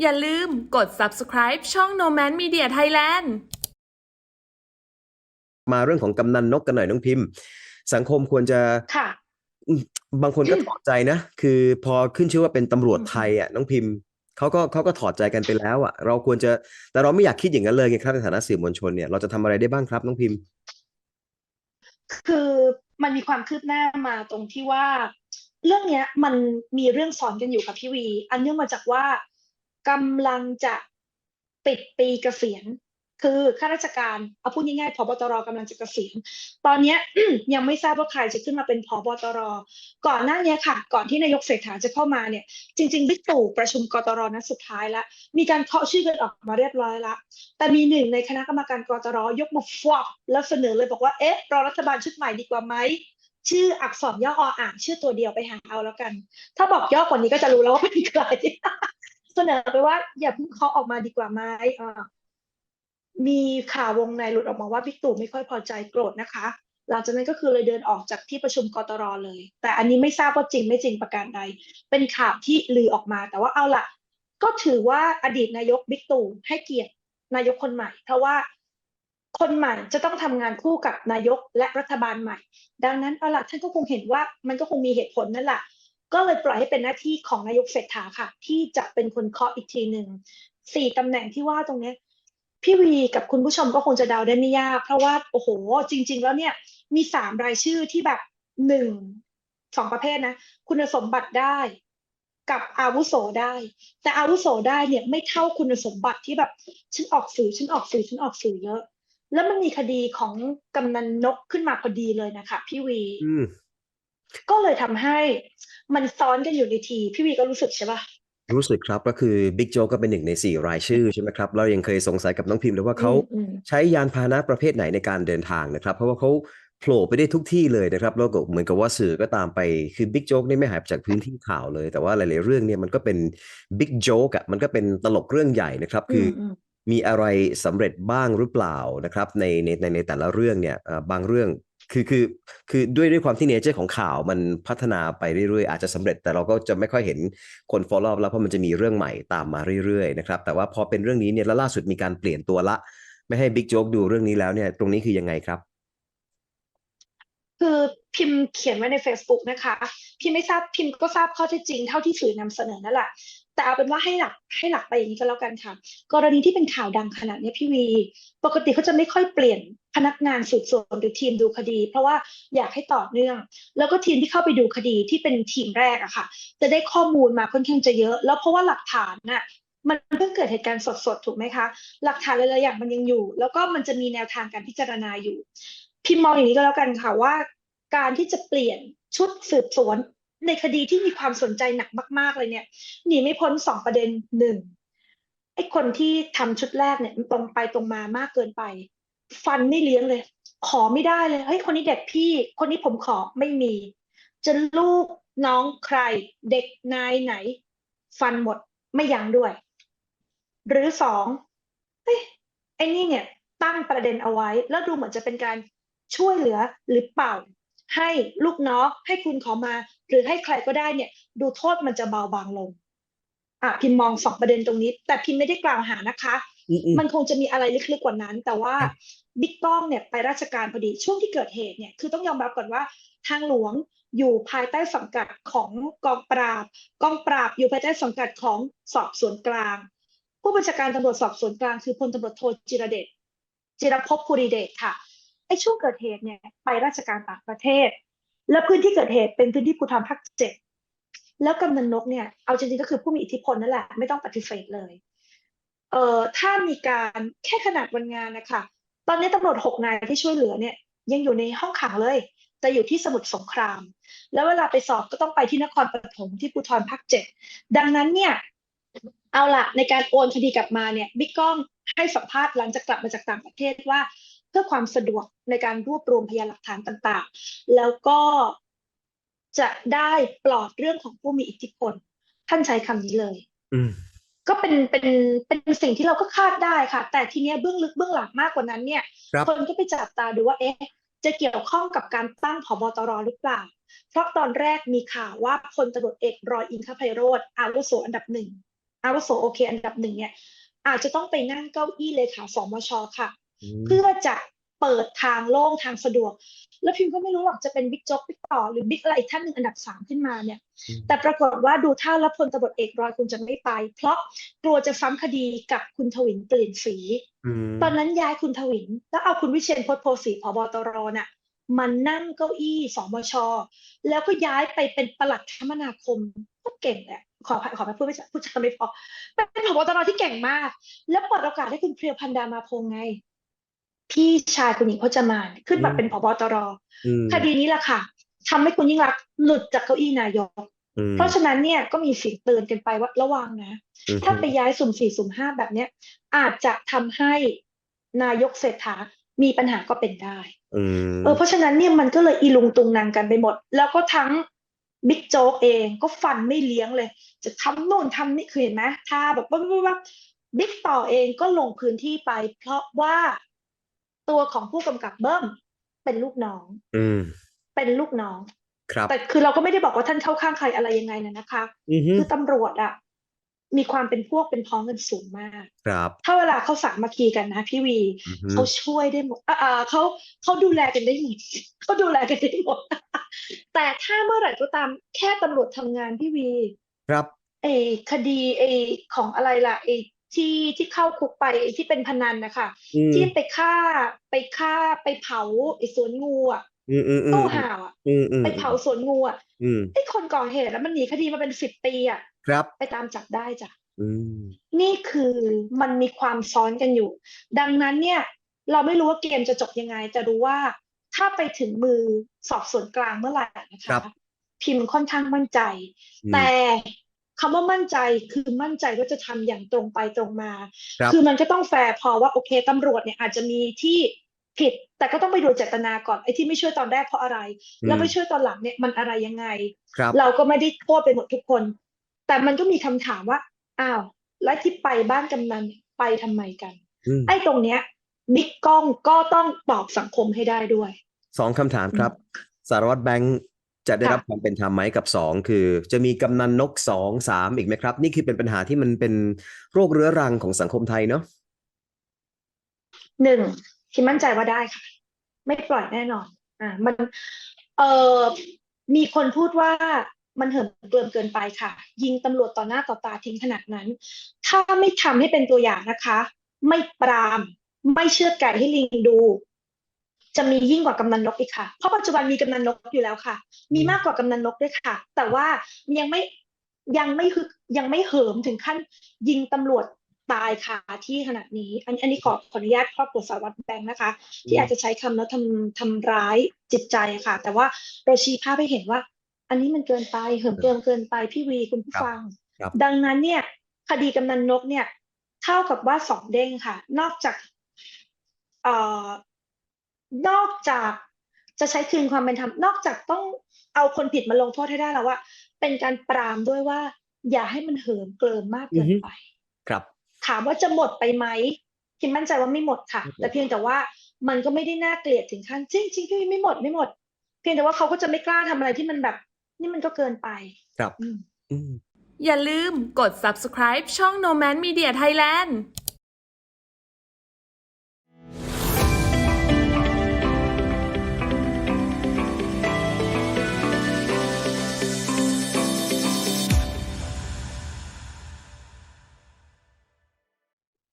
อย่าลืมกด subscribe ช่อง No Man Media Thailand มาเรื่องของกำนันนกกันหน่อยน้องพิมพ์ สังคมควรจะค่ะอืมบางคนก็ถอดใจนะ คือพอขึ้นชื่อว่าเป็นตำรวจอืมไทยอะน้องพิมพ์เขาก็เขาก็ถอดใจกันไปแล้วอะ เราควรจะแต่เราไม่อยากคิดอย่างนั้นเลยไงครับในฐานะสื่อมวลชนเนี่ยเราจะทำอะไรได้บ้างครับน้องพิมพ์ คือมันมีความคืบหน้ามาตรงที่ว่า เรื่องเนี้ย มันมีเรื่องสอนกันอยู่ค่ะพี่วี อันเนื่องมาจากว่า กำลังจะปิดปีเกษียณ คือข้าราชการเอาพูดง่ายๆผบตรกำลังจะเกษียณตอนนี้ยังไม่ทราบว่าใครจะขึ้นมาเป็นผบตร ก่อนหน้านี้ค่ะ ก่อนที่นายกเศรษฐาจะเข้ามาเนี่ย จริงๆบิ๊กตู่ประชุมกตรนัดสุดท้ายล้วมีการเคาะชื่อกันออกมาเรียบร้อยละแต่มีหนึ่งในคณะกรรมการกตรยกมือฟวบแล้วเสนอเลยบอกว่าเอ๊ะรอรัฐบาลชุดใหม่ดีกว่าไหมชื่ออักษรย่อออ่างชื่อตัวเดียวไปหาเอาแล้วกัน ถ้าบอกย่อกว่านี้ก็จะรู้แล้วว่าเป็นใคร เสนอไปว่า อย่าเพิ่งเคาะออกมาดีกว่าไหมมีข่าววงในหลุดออกมาว่าบิ๊กตู่ไม่ค่อยพอใจโกรธนะคะ หลังจากนั้นก็คือเลยเดินออกจากที่ประชุมกตรเลย แต่อันนี้ไม่ทราบว่าจริงไม่จริงประการใด เป็นข่าวที่ลือออกมา แต่ว่าเอาล่ะก็ถือว่าอดีตนายกบิ๊กตู่ให้เกียรตินายกคนใหม่ เพราะว่าคนใหม่จะต้องทำงานคู่กับนายกและรัฐบาลใหม่ ดังนั้นเอาล่ะท่านก็คงเห็นว่ามันก็คงมีเหตุผลนั่นแหละ ก็เลยปล่อยให้เป็นหน้าที่ของนายกเศรษฐาค่ะ ที่จะเป็นคนเคาะอีกทีหนึ่งสี่ตำแหน่งที่ว่าตรงนี้พี่วีกับคุณผู้ชมก็คงจะเดาได้ไม่ยาก เพราะว่าโอ้โห จริง ๆ แล้วเนี่ยมีสามรายชื่อที่แบบหนึ่งสองประเภทนะ คุณสมบัติได้กับอาวุโสได้ แต่อาวุโสได้เนี่ยไม่เท่าคุณสมบัติที่แบบฉันออกสื่อฉันออกสื่อฉันออกสื่อเยอะ แล้วมันมีคดีของกำนันนกขึ้นมาพอดีเลยนะคะพี่วีอื ก็เลยทำให้มันซ้อนกันอยู่ในที พี่วีก็รู้สึกใช่ปะรู้สึกครับก็คือบิ๊กโจ๊กก็เป็นหนึ่งในสี่รายชื่อใช่ไหมครับเรายังเคยสงสัยกับน้องพิมพ์เลยว่าเขาอืมใช้ยานพาหนะประเภทไหนในการเดินทางนะครับ เพราะว่าเขาโผล่ไปได้ทุกที่เลยนะครับแล้วก็เหมือนกับว่าสื่อก็ตามไปคือบิ๊กโจ๊กนี่ไม่หายไปจากพื้นที่ข่าวเลย แต่ว่าหลาย ๆ เรื่องเนี่ยมันก็เป็นบิ๊กโจ๊กอะมันก็เป็นตลกเรื่องใหญ่นะครับอืคือมออืมมีอะไรสำเร็จบ้างหรือเปล่านะครับในในในในแต่ละเรื่องเนี่ยเอ่อบางเรื่อง คือคือคือด้วยด้วยความที่เนเจอร์ของข่าวมันพัฒนาไปเรื่อยๆ อาจจะสำเร็จแต่เราก็จะไม่ค่อยเห็นคน follow up แล้วเพราะมันจะมีเรื่องใหม่ตามมาเรื่อยๆนะครับแต่ว่าพอเป็นเรื่องนี้เนี่ยแล้วล่าสุดมีการเปลี่ยนตัวละ ไม่ให้บิ๊กโจ๊กดูเรื่องนี้แล้วเนี่ยตรงนี้คือยังไงครับคือพิมพ์เขียนไว้ใน Facebook นะคะพิมพ์ไม่ทราบพิมพ์ก็ทราบข้อเท็จจริงเท่าที่สื่อนำเสนอนั่นแหละแต่เอาเป็นว่าให้หลักให้หลักไปอย่างนี้ก็แล้วกันค่ะ กรณีที่เป็นข่าวดังขนาดนี้พี่วี ปกติเขาจะไม่ค่อยเปลี่ยน พนักงานสืบสวนหรือทีมดูคดี เพราะว่าอยากให้ต่อเนื่อง แล้วก็ทีมที่เข้าไปดูคดีที่เป็นทีมแรกอะค่ะ จะได้ข้อมูลมาค่อนข้างจะเยอะ แล้วเพราะว่าหลักฐานน่ะมันเพิ่งเกิดเหตุการณ์สดๆ ถูกไหมคะ หลักฐานหลายๆอย่างมันยังอยู่ แล้วก็มันจะมีแนวทางการพิจารณาอยู่ พิมพ์มองอย่างนี้ก็แล้วกันค่ะว่า การที่จะเปลี่ยนชุดสืบสวนในคดีที่มีความสนใจหนักมาก ๆ เลยเนี่ยหนีไม่พ้นสองประเด็นหนึ่งไอ้คนที่ทำชุดแรกเนี่ยมันตรงไปตรงมามากเกินไป ฟันไม่เลี้ยงเลย ขอไม่ได้เลยเฮ้ยคนนี้เด็กพี่ คนนี้ผมขอไม่มี จะลูกน้องใคร เด็กนายไหน ฟันหมดไม่ยั้งด้วย หรือสองเฮ้ยไอ้นี่เนี่ย ตั้งประเด็นเอาไว้ แล้วดูเหมือนจะเป็นการช่วยเหลือหรือเปล่า ให้ลูกน้องให้คุณขอมา หรือให้ใครก็ได้เนี่ย ดูโทษมันจะเบาบางลงอะพิมมองสองประเด็นตรงนี้ แต่พิมไม่ได้กล่าวหานะคะ มอืมมันคงจะมีอะไรลึกๆกว่านั้น แต่ว่าบิ๊กป้อมเนี่ยไปราชการพอดีช่วงที่เกิดเหตุเนี่ยคือต้องยอมรับก่อนว่าทางหลวงอยู่ภายใต้สังกัดของกองปราบ กองปราบอยู่ภายใต้สังกัดของสอบสวนกลาง ผู้บัญชาการตำรวจสอบสวนกลางคือพลตำรวจโทจิรเดชจิรภพภูริเดชค่ะไอ้ช่วงเกิดเหตุเนี่ยไปราชการต่างประเทศ แล้วพื้นที่เกิดเหตุเป็นพื้นที่ภูธรภาคเจ็ดแล้วกำนันนกเนี่ยเอาจริงๆก็คือผู้มีอิทธิพลนั่นแหละไม่ต้องปฏิเสธเลย เอ่อถ้ามีการแค่ขนาดวันงานนะคะตอนนี้ตำรวจหกนายที่ช่วยเหลือเนี่ยยังอยู่ในห้องขังเลยแต่อยู่ที่สมุทรสงคราม แล้วเวลาไปสอบก็ต้องไปที่นครปฐมที่ภูธรภาคเจ็ดดังนั้นเนี่ยเอาละในการโอนคดีกลับมาเนี่ยบิ๊กก้องให้สัมภาษณ์หลังจากกลับมาจากต่างประเทศว่า เพื่อความสะดวกในการรวบรวมพยานหลักฐานต่างๆ แล้วก็จะได้ปลอดเรื่องของผู้มีอิทธิพลท่านใช้คำนี้เลยอื ก็เป็นเป็นเป็นสิ่งที่เราก็คาดได้ค่ะ แต่ทีเนี้ยเบื้องลึกเบื้องหลังมากกว่านั้นเนี่ยครับคนก็ไปจับตาดูว่าเอ๊ะจะเกี่ยวข้องกับการตั้งผบตรหรือเปล่า เพราะตอนแรกมีข่าวว่าพลตำรวจเอกรอยอิงคไพโรธอาวุโสอันดับหนึ่งอาวุโสโอเค อันดับหนึ่งเนี่ยอาจจะต้องไปนั่งเก้าอี้เลขาสมชค่ะอืมเพื่อจะ เปิดทางโล่งทางสะดวก แล้วพิมก็ไม่รู้หรอกจะเป็นบิ๊กโจ๊กบิ๊กต่อหรือบิ๊กอะไรอีกท่านหนึ่งอันดับสามขึ้นมาเนี่ยอืมแต่ปรากฏว่าดูท่าแล้วพลตำรวจเอกรอยคุณจะไม่ไป เพราะกลัวจะซ้ำคดีกับคุณทวินเปลี่ยนสีอืมตอนนั้นย้ายคุณทวิน แล้วเอาคุณวิเชียรพจน์โพสีผบตรน่ะมานั่งเก้าอี้สมชแล้วก็ย้ายไปเป็นปลัดคมนาคมก็เก่งแหละขออภัยขออภัยพูดไม่ใช่พูดจาไม่พอเป็นผบตรที่เก่งมาก แล้วเปิดโอกาสให้คุณเพรียวพันธ์ดามาพงษ์ไง พี่ชายคุณหญิงพจมานขึ้นมาเป็นผบตรอืมคดีนี้แหละค่ะทำให้คุณยิ่งรักษณ์หลุดจากเก้าอี้นายกอืมเพราะฉะนั้นเนี่ยก็มีเสียงเตือนกันไปว่าระวังนะอืมถ้าไปย้ายสุ่มสี่สุ่มห้าแบบเนี้ย อาจจะทำให้นายกเศรษฐามีปัญหาก็เป็นได้อืมเออเพราะฉะนั้นเนี่ยมันก็เลยอีลุงตุงนางกันไปหมด แล้วก็ทั้งบิ๊กโจ๊กเองก็ฟันไม่เลี้ยงเลย จะทำโน่นทำนี่คือเห็นไหมท่าแบบว่าว่าบิ๊กต่อเองก็ลงพื้นที่ไป เพราะว่า ตัวของผู้กำกับเบิ้มเป็นลูกน้อง อืม เป็นลูกน้องครับแต่คือเราก็ไม่ได้บอกว่าท่านเข้าข้างใครอะไรยังไงนะนะคะอือฮึคือตำรวจอะมีความเป็นพวกเป็นพ้องกันสูงมาก ครับ ถ้าเวลาเขาสามัคคีกันนะพี่วีอือฮึเขาช่วยได้หมดอ่าอ่าเขาเขาดูแลกันได้หมดเขาดูแลกันได้หมด แต่ถ้าเมื่อไหร่ก็ตามแค่ตำรวจทำงานพี่วี ครับเอคดีเอของอะไรล่ะเอ ที่ที่เข้าคุกไปไอ้ที่เป็นพนันนะคะอืมที่ไปฆ่าไปฆ่าไปเผาไอ้สวนงูอะอืมอืมอืมตู้ห่าวอะอืมอืมไปเผาสวนงูอะอืมไอ้คนก่อเหตุแล้วมันหนีคดีมาเป็นสิบปีอะครับ ไปตามจับได้จ้ะอืมนี่คือมันมีความซ้อนกันอยู่ ดังนั้นเนี่ย เราไม่รู้ว่าเกมจะจบยังไงแต่รู้ว่าถ้าไปถึงมือสอบสวนกลางเมื่อไหร่นะครัคะบพิมพ์ค่อนข้างมั่นใจอืมแต่ คำว่ามั่นใจคือมั่นใจว่าจะทำอย่างตรงไปตรงมาครับคือมันก็ต้องแฟร์พอว่าโอเคตำรวจเนี่ยอาจจะมีที่ผิด แต่ก็ต้องไปดูเจตนาก่อนไอ้ที่ไม่ช่วยตอนแรกเพราะอะไร แล้วไม่ช่วยตอนหลังเนี่ยมันอะไรยังไงครับเราก็ไม่ได้โทษไปหมดทุกคน แต่มันก็มีคำถามว่าอ้าวแล้วที่ไปบ้านกำนันเนี่ยไปทำไมกันอืมไอ้ตรงเนี้ยบิ๊กกล้องก็ต้องตอบสังคมให้ได้ด้วยสองคำถามครับ สารวัตรแบงค์ จะได้ค่ะรับความเป็นธรรมไหมกับสองคือ จะมีกำนันนกสองสามอีกไหมครับ นี่คือเป็นปัญหาที่มันเป็นโรคเรื้อรังของสังคมไทยเนาะหนึ่งที่มั่นใจว่าได้ค่ะ ไม่ปล่อยแน่นอน อ่า มัน เอ่อมีคนพูดว่ามันเหิมเกลิมเกินไปค่ะ ยิงตำรวจต่อหน้าต่อตาทิ้งขนาดนั้น ถ้าไม่ทำให้เป็นตัวอย่างนะคะ ไม่ปราม ไม่เชือดไก่ให้ลิงดู จะมียิ่งกว่ากำนันนกอีกค่ะ เพราะปัจจุบันมีกำนันนกอยู่แล้วค่ะ มีมากกว่ากำนันนกด้วยค่ะ แต่ว่ายังไม่ยังไม่ฮึกยังไม่เหิมถึงขั้นยิงตำรวจตายคาที่ขนาดนี้ อันอันนี้ขอขออนุญาตครอบครัวสารวัตรแบงค์นะคะ ที่อาจจะใช้คำแล้วทำทำร้ายจิตใจอะค่ะ แต่ว่าเราชี้ภาพให้เห็นว่า อันนี้มันเกินไปเหิมเกิมเกินไปพี่วีคุณผู้ครับฟังครับดังนั้นเนี่ย คดีกำนันนกเนี่ย เท่ากับว่าสองเด้งค่ะ นอกจากเอ่อ นอกจากจะใช้คืนความเป็นธรรมนอกจากต้องเอาคนผิดมาลงโทษให้ได้แล้วว่า เป็นการปรามด้วยว่า อย่าให้มันเหิมเกลิมมากเกินไป ครับ ถามว่าจะหมดไปไหมคิมมั่นใจว่าไม่หมดค่ะไม่หมดแต่เพียงแต่ว่ามันก็ไม่ได้น่าเกลียดถึงขั้นจริงจริงพี่ไม่หมดไม่หมด เพียงแต่ว่าเขาก็จะไม่กล้าทำอะไรที่มันแบบ นี่มันก็เกินไป ครับอืมอืมอย่าลืมกด subscribe ช่อง No Man Media Thailand